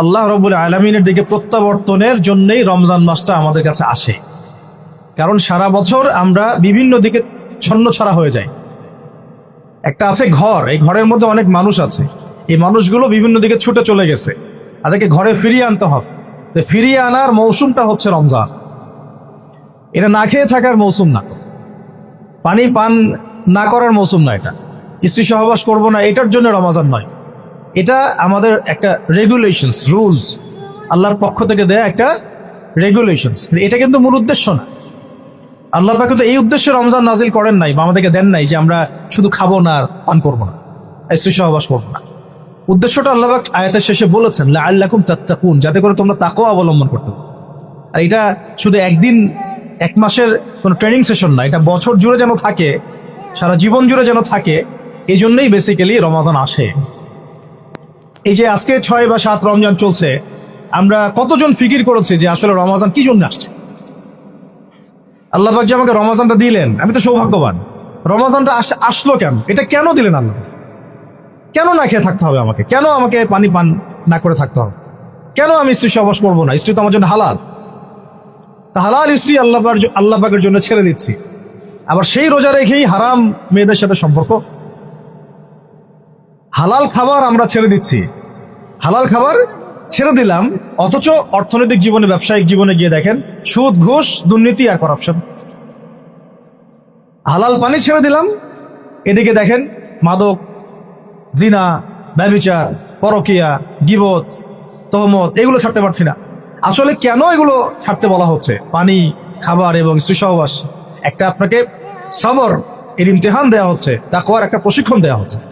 আল্লাহ রবুল আলমিনের দিকে প্রত্যাবর্তনের জন্যই রমজান মাসটা আমাদের কাছে আসে। কারণ সারা বছর আমরা বিভিন্ন দিকে ছন্ন ছড়া হয়ে যাই। একটা আছে ঘর, এই ঘরের মধ্যে অনেক মানুষ আছে। এই মানুষগুলো বিভিন্ন দিকে ছুটে চলে গেছে। তাদেরকে ঘরে ফিরিয়ে আনতে হবে। ফিরিয়ে আনার মৌসুমটা হচ্ছে রমজান। এটা না খেয়ে থাকার মৌসুম না। পানি পান না করার মৌসুম না এটা। স্ত্রী সহবাস করব না, এটার জন্য রমাজান নয়। এটা আমাদের একটা রেগুলেশনস রুলস আল্লাহর পক্ষ থেকে দেয়া একটা রেগুলেশনস এটা কিন্তু মূল উদ্দেশ্য না। আল্লাহ পাক কিন্তু এই উদ্দেশ্যে রমজান নাজিল করেন নাই বা আমাদেরকে দেন নাই যে আমরা শুধু খাব না আর পান করব না স্ত্রী সহবাস করব না। উদ্দেশ্যটা আল্লাহ পাক আয়াতের শেষে বলেছেন আল্লাহকুম তাত্তাকুন যাতে করে তোমরা তাকেও অবলম্বন করতে আর এটা শুধু একদিন, এক মাসের কোনো ট্রেনিং সেশন না, এটা বছর জুড়ে যেন থাকে, সারা জীবন জুড়ে যেন থাকে এই জন্যই বেসিক্যালি রমাদান আসে। এই যে আজকে ছয় বা সাত রমজান চলছে, আমরা কতজন ফিকির করেছি যে আসলে রমাজান কি জন্য আসছে? আল্লাহ পাক যে আমাকে রমাজানটা দিলেন, আমি তো সৌভাগ্যবান। রমাজানটা আস আসলো কেন? এটা কেন দিলেন আল্লাহ? কেন না খেয়ে থাকতে হবে আমাকে? কেন আমাকে পানি পান না করে থাকতে হবে? কেন আমি স্ত্রী সবাস করব না? স্ত্রী তো আমার জন্য হালাল। তা হালাল স্ত্রী আল্লাহ পাক- আল্লাহ পাকের জন্য ছেড়ে দিচ্ছি। আবার সেই রোজা রেখেই হারাম মেয়েদের সাথে সম্পর্ক হালাল খাবার আমরা ছেড়ে দিচ্ছি। হালাল খাবার ছেড়ে দিলাম, অথচ অর্থনৈতিক জীবনে, ব্যবসায়িক জীবনে গিয়ে দেখেন, সুদ, ঘুষ, দুর্নীতি আর করাপশন হালাল পানি ছেড়ে দিলাম, এদিকে দেখেন মাদক, জিনা, ব্যবিচার, পরকিয়া, গিবত, তহমত, এগুলো ছাড়তে পারছি না। আসলে কেন এগুলো ছাড়তে বলা হচ্ছে? পানি, খাবার এবং স্ত্রী সহবাস একটা আপনাকে সবর, এর ইমতেহান দেওয়া হচ্ছে, তাকওয়ার একটা প্রশিক্ষণ দেওয়া হচ্ছে।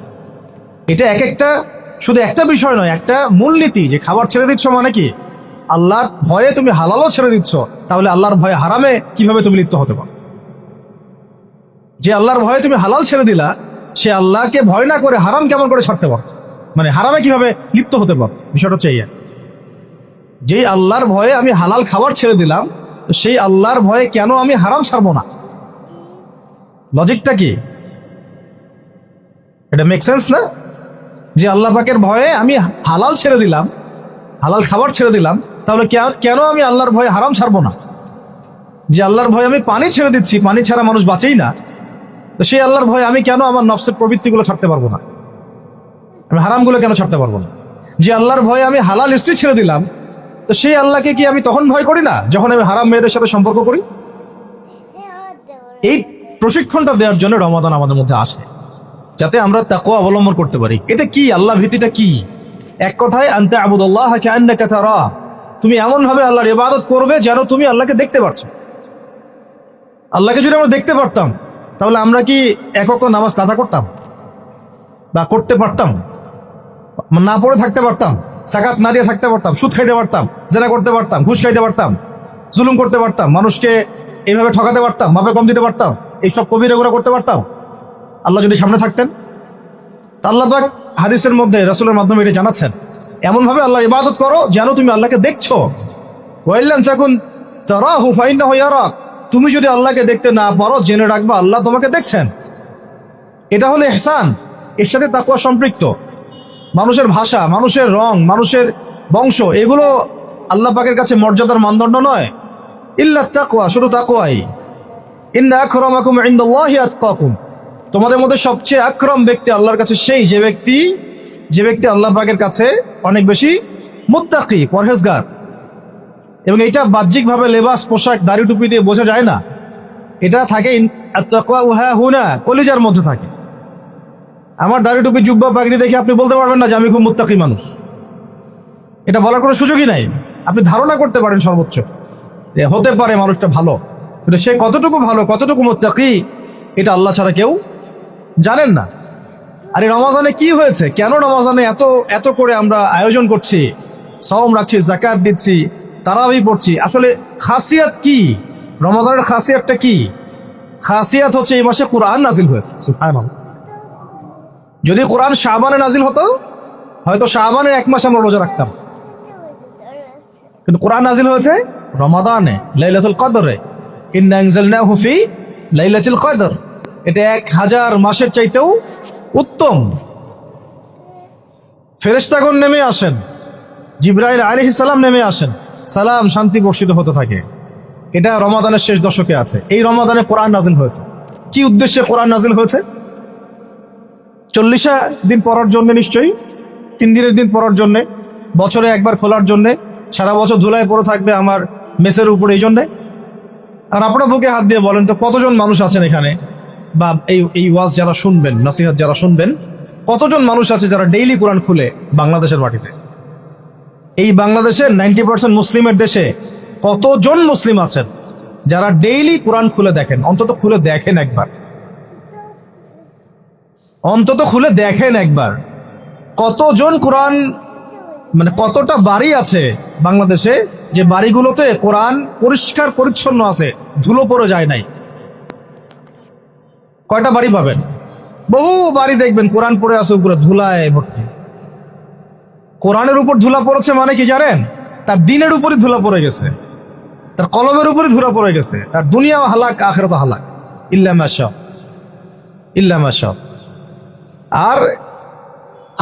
এটা এক একটা, শুধু একটা বিষয় নয়, একটা মূলনীতি যে খাবার ছেড়ে দিচ্ছ মানে কি? আল্লাহর ভয়ে তুমি হালালও ছেড়ে দিচ্ছ, তাহলে আল্লাহর ভয়ে হারামে কীভাবে তুমি লিপ্ত হতে পারো? যে আল্লাহর ভয়ে তুমি হালাল ছেড়ে দিলা, সে আল্লাহকে ভয় না করে হারাম কেমন করে ছাড়তে পারো? মানে হারামে কীভাবে লিপ্ত হতে পারো? বিষয়টা হচ্ছে এই। যেই আল্লাহর ভয়ে আমি হালাল খাবার ছেড়ে দিলাম, সেই আল্লাহর ভয়ে কেন আমি হারাম ছাড়বো না? লজিকটা কি? এটা মেক সেন্স না? যে আল্লাহ পাকের ভয়ে আমি হালাল ছেড়ে দিলাম, হালাল খাবার ছেড়ে দিলাম, তাহলে কেন আমি আল্লাহর ভয়ে হারাম ছাড়বো না? যে আল্লাহর ভয়ে আমি পানি ছেড়ে দিচ্ছি, পানি ছাড়া মানুষ বাঁচেই না, তো সেই আল্লাহর ভয়ে আমি কেন আমার নফসের প্রবৃত্তিগুলো ছাড়তে পারব না? আমি হারামগুলো কেন ছাড়তে পারব না? যে আল্লাহর ভয়ে আমি হালাল স্ত্রী ছেড়ে দিলাম, তো সেই আল্লাহকে কি আমি তখন ভয় করি না, যখন আমি হারাম মেয়েদের সাথে সম্পর্ক করি? এই প্রশিক্ষণটা দেওয়ার জন্য রমাদান আমাদের মধ্যে আসে। যাতে আমরা তাকে অবলম্বন করতে পারি। এটা কি? আল্লাহ ভীতিটা কি? এক কথায় আনতে আবুদুল্লাহ তারা। তুমি এমন ভাবে আল্লাহর ইবাদত করবে যেন তুমি আল্লাহকে দেখতে পারছ। আল্লাহকে যদি আমরা দেখতে পারতাম, তাহলে আমরা কি একক নামাজ কাজা করতাম? বা করতে পারতাম? না পড়ে থাকতে পারতাম? সাকাত না দিয়ে থাকতে পারতাম? সুদ খাইতে পারতাম? জেনা করতে পারতাম? ঘুষ খাইতে পারতাম? জুলুম করতে পারতাম? মানুষকে এইভাবে ঠকাতে পারতাম? মাপে কম দিতে পারতাম? এইসব কবির করতে পারতাম? আল্লাহ যদি সামনে থাকতেন আল্লাহ পাক হাদিসের মধ্যে রাসূলের মাধ্যমে এটা জানাচ্ছেন। এমন ভাবে আল্লাহর ইবাদত করো যেন তুমি আল্লাহকে দেখছ। ওয়াইল্লাম চাকুন তারা হুফাইন্না হইয়ারা তুমি যদি আল্লাহকে দেখতে না পারো, জেনে রাখবা আল্লাহ তোমাকে দেখছেন। এটা হলো এহসান এর সাথে তাকুয়া সম্পৃক্ত। মানুষের ভাষা, মানুষের রং, মানুষের বংশ, এগুলো আল্লাহ পাকের কাছে মর্যাদার মানদণ্ড নয়। ইল্লা তাকুয়া শুধু তাকুয়াই ইন্না আকরামাকুম ইনদাল্লাহি আতকাকুম। তোমাদের মধ্যে সবচেয়ে আক্রম ব্যক্তি আল্লাহর কাছে সেই যে ব্যক্তি যে ব্যক্তি আল্লাহ পাকের কাছে অনেক বেশি মুত্তাকি, পরহেজগার। এবং এটা বাহ্যিকভাবে লেবাস, পোশাক, দাড়ি টুপি দিয়ে বোঝা যায় না। এটা থাকে কলিজার মধ্যে থাকে। আমার দাড়ি টুপি, জুব্বা, পাগড়ি দেখে আপনি বলতে পারবেন না যে আমি খুব মুত্তাকি মানুষ। এটা বলার কোনো সুযোগই নাই। আপনি ধারণা করতে পারেন সর্বোচ্চ। হতে পারে মানুষটা ভালো। কিন্তু সে কতটুকু ভালো, কতটুকু মুত্তাকি, এটা আল্লাহ ছাড়া কেউ জানেন না। আর রমাজানে কি হয়েছে? কেন রমাজানে এত এত করে আমরা আয়োজন করছি? সম রাখছি জাকাত দিচ্ছি, তারাবি পড়ছি। আসলে খাসিয়াত কি? রমাজানের খাসিয়াতটা কি? খাসিয়াত হচ্ছে এই মাসে কোরআন নাজিল হয়েছে। যদি কোরআন শাহবানে নাজিল হতো, হয়তো শাহবানের এক মাস আমরা রোজা রাখতাম। কিন্তু কোরআন নাজিল হয়েছে রমাদানে, লাইলাতুল কদরে। ইন্না আনজালনাহু ফি লাইলাতুল কদর। এটা এক হাজার মাসের চাইতেও উত্তম। ফেরেশতাগণ নেমে আসেন। জিব্রাইল আলী সালাম নেমে আসেন। সালাম শান্তি বর্ষিত হতে থাকে। এটা রমাদানের শেষ দশকে আছে। এই রমাদানে কোরআন নাজিল হয়েছে। কি উদ্দেশ্যে কোরআন নাজিল হয়েছে? চল্লিশা দিন পড়ার জন্য নিশ্চয়ই, তিন দিনের দিন পড়ার জন্য, বছরে একবার খোলার জন্য, সারা বছর ধুলায় পড়ে থাকবে আমার মেসের উপর এই জন্যে। আর আপনারা বুকে হাত দিয়ে বলেন তো কতজন মানুষ আছেন এখানে? বা এই এই ওয়াজ যারা শুনবেন, নাসিহাত যারা শুনবেন, কতজন মানুষ আছে যারা ডেইলি কোরআন খুলে বাংলাদেশের মাটিতে? এই বাংলাদেশের নাইনটি পার্সেন্ট মুসলিমের দেশে কতজন মুসলিম আছেন যারা ডেইলি কোরআন খুলে দেখেন? অন্তত খুলে দেখেন একবার। অন্তত খুলে দেখেন একবার। কতজন কোরআন মানে কতটা বাড়ি আছে বাংলাদেশে যে বাড়িগুলোতে কোরআন পরিষ্কার, পরিচ্ছন্ন আছে, ধুলো পড়ে যায় নাই? কয়টা বাড়ি পাবেন? বহু বাড়ি দেখবেন, কোরআন পড়ে আছে উপরে ধুলায় ভর্তি। কোরআনের উপর ধুলা পড়েছে মানে কি জানেন? তার দিনের উপরই ধুলা পড়ে গেছে। তার কলমের উপরই ধুলা পড়ে গেছে। তার দুনিয়াও হালাক, আখেরত হালাক। ইল্লামা সব ইল্লামা সব আর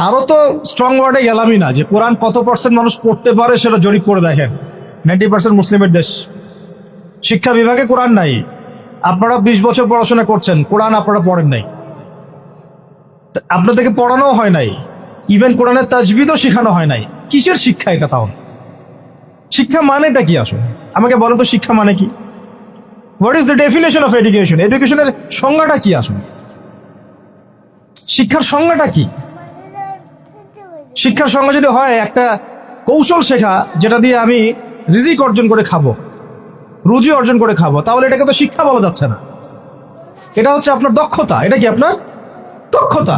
আরও তো স্ট্রং ওয়ার্ডে গেলামই না, যে কোরআন কত পার্সেন্ট মানুষ পড়তে পারে সেটা জরিপ করে দেখেন। নাইনটি পার্সেন্ট মুসলিমের দেশ। শিক্ষা বিভাগে কোরআন নাই। আপনারা বিশ বছর পড়াশোনা করছেন, কোরআন আপনারা পড়েন নাই। আপনাদেরকে পড়ানো হয় নাই ইভেন কোরআনের তাজবিদও শেখানো হয় নাই। কিসের শিক্ষা এটা তাহলে? শিক্ষা মানেটা কি আসলে? আমাকে বলো তো শিক্ষা মানে কি? What is the definition of education এডুকেশনের সংজ্ঞাটা কি আসলে? শিক্ষার সংজ্ঞাটা কি? শিক্ষার সংজ্ঞা যদি হয়, একটা কৌশল শেখা, যেটা দিয়ে আমি রিজিক অর্জন করে খাব। রুজি অর্জন করে খাব, তাহলে এটাকে তো শিক্ষা বলা যাচ্ছে না। এটা হচ্ছে আপনার দক্ষতা, এটা কি আপনার দক্ষতা?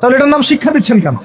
তাহলে এটার নাম শিক্ষা দিচ্ছেন কেন?